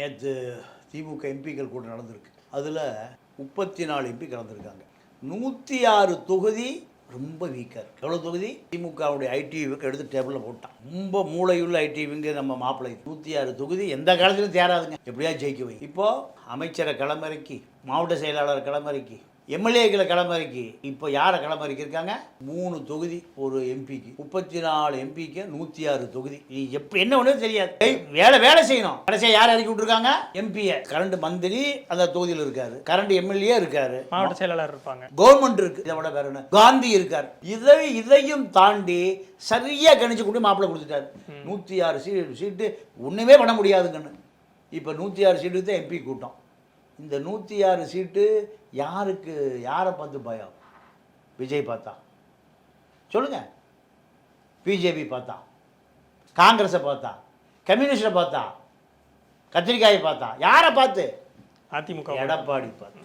நேற்று திமுக எம்பிக்கள் கூட நடந்திருக்கு. அதில் முப்பத்தி நாலு எம்பி கலந்துருக்காங்க. நூற்றி ஆறு தொகுதி ரொம்ப வீக்காக இருக்குது எவ்வளோ தொகுதி? திமுகவுடைய ஐடிவிக்கு எடுத்து டேபிளில் போட்டான். ரொம்ப மூளையுள்ள ஐடிவிங்க நம்ம மாப்பிள்ளை நூற்றி ஆறு தொகுதி எந்த காலத்திலும் தேராதுங்க. எப்படியா ஜெயிக்க வை. இப்போது அமைச்சரை களமிறக்கி மாவட்ட செயலாளர் களமிறக்கி எம்எல்ஏக்களை களமிறக்கி இப்போ யாரை களமிறக்கி இருக்காங்க மூணு தொகுதி ஒரு எம்பிக்கு. முப்பத்தி நாலு எம்பிக்கு நூற்றி ஆறு தொகுதி. நீ எப்போ என்ன ஒன்றும் தெரியாது. வேலை வேலை செய்யணும். கடைசியாக யார் இறக்கி விட்டுருக்காங்க? எம்பியை. கரண்ட் மந்திரி அந்த தொகுதியில் இருக்காரு. கரண்ட் எம்எல்ஏ இருக்காரு. மாவட்ட செயலாளர் இருப்பாங்க. கவர்மெண்ட் இருக்கு. இதை விட வேற காந்தி இருக்கார். இதை இதையும் தாண்டி சரியா கணிச்சு கொண்டு மாப்பிள்ளை கொடுத்துட்டாரு. நூற்றி ஆறு சீ சீட்டு ஒன்றுமே பண்ண முடியாதுங்கன்னு. இப்போ நூற்றி ஆறு சீட்டு தான் எம்பி கூட்டம். இந்த நூற்றி ஆறு சீட்டு யாருக்கு யாரை பார்த்து பயம்? விஜய் பார்த்தா. சொல்லுங்க. பிஜேபி பார்த்தா. காங்கிரஸை பார்த்தா. கம்யூனிஸ்டை பார்த்தா. கத்திரிக்காயை பார்த்தா. யாரை பார்த்து? அதிமுக எடப்பாடி பார்த்து.